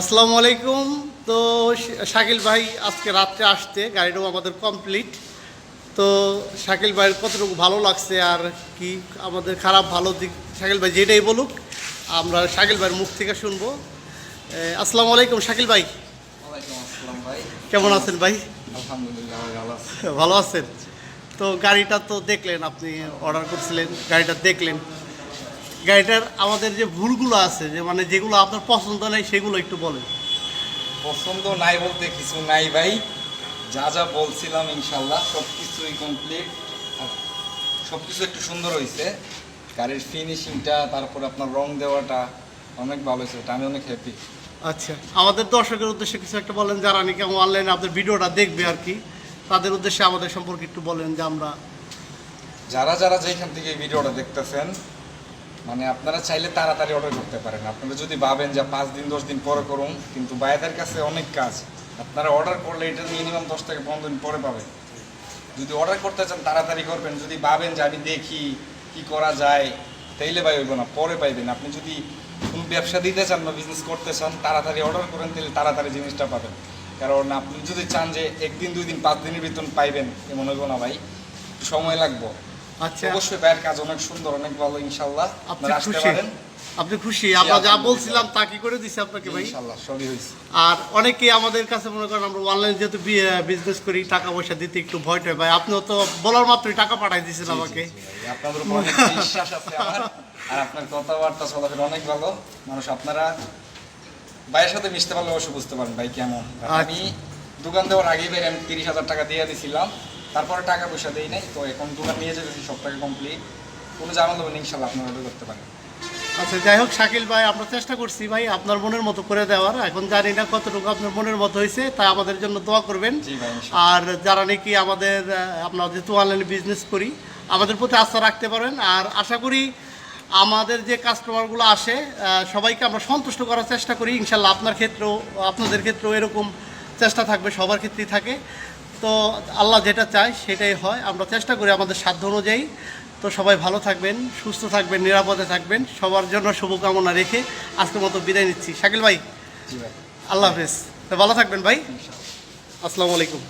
আসসালামু আলাইকুম। তো শাকিল ভাই আজকে রাত্রে আসতে গাড়িটাও আমাদের কমপ্লিট তো শাকিল ভাইয়ের কতটুকু ভালো লাগছে আর কি আমাদের খারাপ ভালো দিক? শাকিল ভাই যেটাই বলুক আমরা শাকিল ভাইয়ের মুখ থেকে শুনব। আসসালামু আলাইকুম শাকিল ভাই। কেমন আছেন ভাই? ভালো আছেন? তো গাড়িটা তো দেখলেন আপনি অর্ডার করছিলেন গাড়িটা দেখলেন। গাড়িটার আমাদের যে ভুলগুলো আছে যে মানে যেগুলো আপনার পছন্দ নেই সেগুলো একটু বলেন। পছন্দ নাই বলতে কিছু নাই ভাই। যা যা বলছিলাম ইনশাল্লাহ সব কিছুই কমপ্লিট সব কিছু একটু সুন্দর হয়েছে গাড়ির ফিনিশিংটা তারপর আপনার রং দেওয়াটা অনেক ভালো হয়েছে এটা আমি অনেক হ্যাপি আচ্ছা আমাদের দর্শকের উদ্দেশ্যে কিছু একটা বলেন যারা নাকি অনলাইনে আপনার ভিডিওটা দেখবে আর কি তাদের উদ্দেশ্যে আমাদের সম্পর্কে একটু বলেন যে আমরা যারা যারা যেখান থেকে ভিডিওটা দেখতেছেন মানে আপনারা চাইলে তাড়াতাড়ি অর্ডার করতে পারেন। আপনারা যদি ভাবেন যে পাঁচ দিন, দশ দিন পরে করুন, কিন্তু বাইরের কাছে অনেক কাজ। আপনারা অর্ডার করলে এটা মিনিমাম দশ থেকে পনেরো দিন পরে পাবেন। যদি অর্ডার করতে চান, তাড়াতাড়ি করবেন। যদি ভাবেন যে আমি দেখি কি করা যায়, তাইলে ভাই হইব না, পরে পাইবেন। আপনি যদি কোনো ব্যবসা দিতে চান বা বিজনেস করতে চান, তাড়াতাড়ি অর্ডার করেন তাহলে তাড়াতাড়ি জিনিসটা পাবেন। কারণ আপনি যদি চান যে একদিন, দুই দিন, পাঁচ দিনের বেতন পাইবেন, এমন হইব না ভাই। সময় লাগবে। আচ্ছা। অবশ্যই ভাইয়ের কাজ অনেক সুন্দর অনেক ভালো ইনশাল্লাহ আপনারা আসতে পারেন। আপনি খুশি? আমরা যা বলছিলাম তা কি করে দিছি আপনাকে ভাই? ইনশাল্লাহ সবই হয়েছে। আর অনেকেই আমাদের কাছে মনে করেন আমরা অনলাইন যেহেতু বিজনেস করি টাকা পয়সা দিতে একটু ভয় টয়। ভাই আপনিও তো বলার মাত্রই টাকা পাঠাই দিয়েছেন আমাকে। জি, জি, জি, আপনাদের উপর অনেক বিশ্বাস আছে আমার। আর আপনার কথাবার্তা চলাফেরা অনেক ভালো। মানুষ আপনারা ভাইয়ের সাথে মিশতে পারলে অবশ্যই বুঝতে পারেন ভাই কেমন। আচ্ছা। আমি দোকান দেওয়ার আগেই ভাই আমি তিরিশ হাজার টাকা দিয়ে দিছিলাম। তারপরে টাকা পয়সা দেই নাই তো এখন দোকান নিয়ে যেতেছি সব টাকা কমপ্লিট কোনো জানাল দেবেন ইনশাল্লাহ আপনারা অর্ডার করতে পারেন। আচ্ছা যাই হোক শাকিল ভাই আমরা চেষ্টা করছি ভাই আপনার মনের মতো করে দেওয়ার। এখন জানি না কতটুকু আপনার মনের মতো হয়েছে তাই আমাদের জন্য দোয়া করবেন। আর যারা নাকি আমাদের আমরা যেহেতু অনলাইনে বিজনেস করি আমাদের প্রতি আস্থা রাখতে পারেন। আর আশা করি আমাদের যে কাস্টমারগুলো আসে সবাইকে আমরা সন্তুষ্ট করার চেষ্টা করি। ইনশাল্লাহ আপনার ক্ষেত্রেও আপনাদের ক্ষেত্রেও এরকম চেষ্টা থাকবে সবার ক্ষেত্রেই থাকে। তো আল্লাহ যেটা চায় সেটাই হয়। আমরা চেষ্টা করি আমাদের সাধ্য অনুযায়ী। তো সবাই ভালো থাকবেন সুস্থ থাকবেন নিরাপদে থাকবেন। সবার জন্য শুভকামনা রেখে আজকের মতো বিদায় নিচ্ছি। শাকিল ভাই আল্লাহ হাফেজ। তো ভালো থাকবেন ভাই। আসসালামু আলাইকুম।